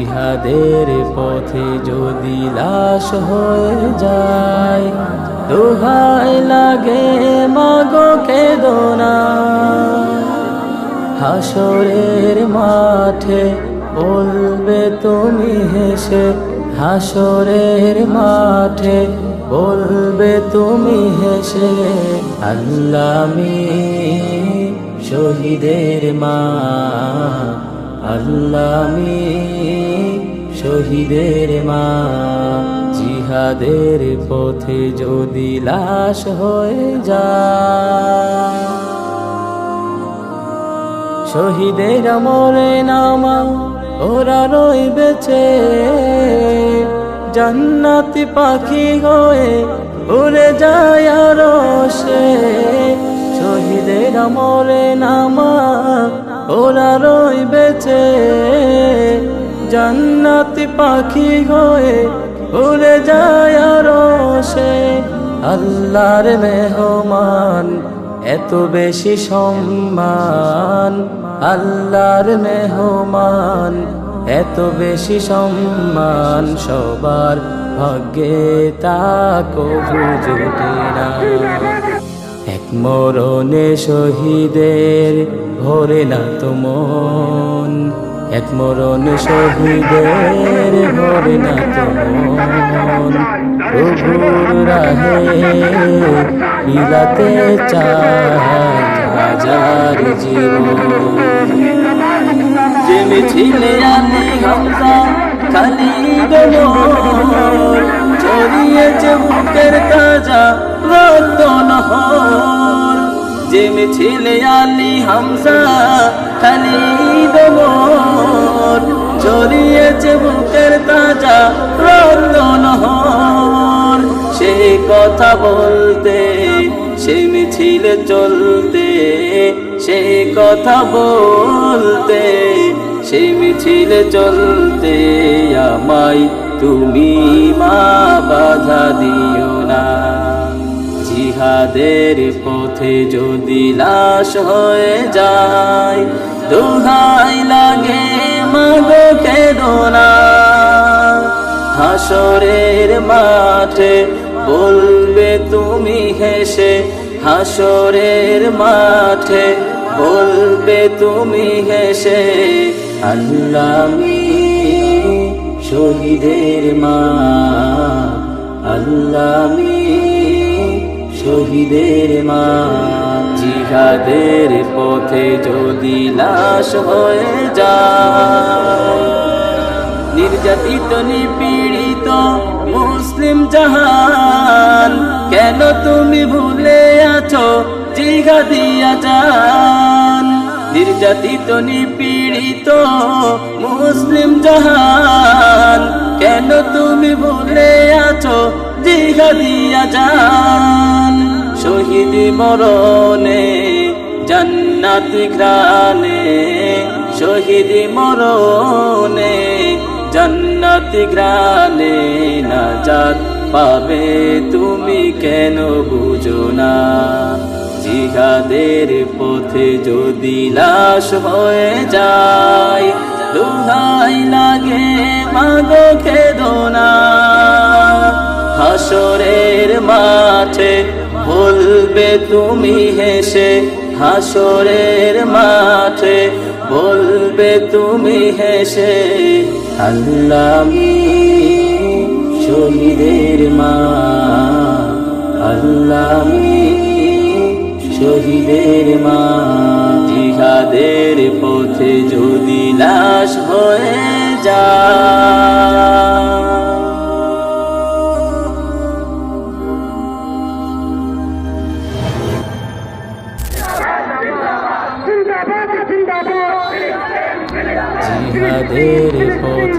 জিহাদের পথে যদি লাশ হয়ে যায় দোহাই লাগে মাগো কেদোনা। হাসরের মাঠে বলবে তুমি হেসে, হাসরের মাঠে বলবে তুমি হেসে, আল্লামি শহীদের মা, আল্লামি শহীদের মা, জিহাদের পথে যদি লাশ হয়ে যায়। শহীদের মরে নামা, ওরা রই বেছে জান্নাতি পাখি হয়ে উড়ে যায় আরও সে। শহীদের মরে নামা, ওরা রই বেছে জান্নাতি পাখি হয়ে উড়ে যায় আরও সে আল্লাহর মেহমান, এত বেশি সম্মান। আল্লাহর মেহমান, এত বেশি সম্মান। সবার ভাগ্যে তা কবু না। এক মরণে শহীদের ভরে না তো মন। এক মরণে শহীদের ভরে না প্রভুর রাহে বিলাতে চায় জীবন। যে মিছিলে আলী হামজা খালিদ মোর ছড়িয়েছে বুকের তাজা রক্ত নহর। যে মিছিলে আলী হামজা, খালিদ মোর ছড়িয়েছে বুকের তাজা রক্ত নহর সে কথা বলতে সে মিছিলে চলতে সে কথা বলতে সে মিছিলে চলতে আমায় তুমি মা বাধা দিও না। জিহাদের পথে যদি লাশ হয়ে যায়, দুহাই লাগে মাগো কেদোনা। হাসরের মাঠে বলবে তুমি হেসে, হাসরের মাঠে বলবে তুমি হেসে আল্লামি শহীদের মা আল্লামি শহীদের মা, জিহাদের পথে যদি লাশ হয়ে যায়। নির্যাতিত, নিপীড়িত মুসলিম জাহান, কেন তুমি ভুলে আছো জিহাদিয়া জান নির্যাতিত, নিপীড়িত মুসলিম জাহান, কেন তুমি ভুলে আছো জিহাদিয়া যান শহীদ মরণে, জান্নাতি গ্রানে শহীদ মরণে, জান্নাতি গ্রানে নাজাত পাবে তুমি কেন বুঝো না? জিহাদের পথে যদি লাশ হয়ে যায়, দুহাই লাগে, মাগো খেদো না। হাসরের মাঠে বলবে তুমি হেসে, হাসরের মাঠে বলবে তুমি হেসে আল্লামি শহীদের মা আল্লামি শহীদের মা, জিহাদের পথে যদি লাশ হয়ে যায়। আমাদের পথে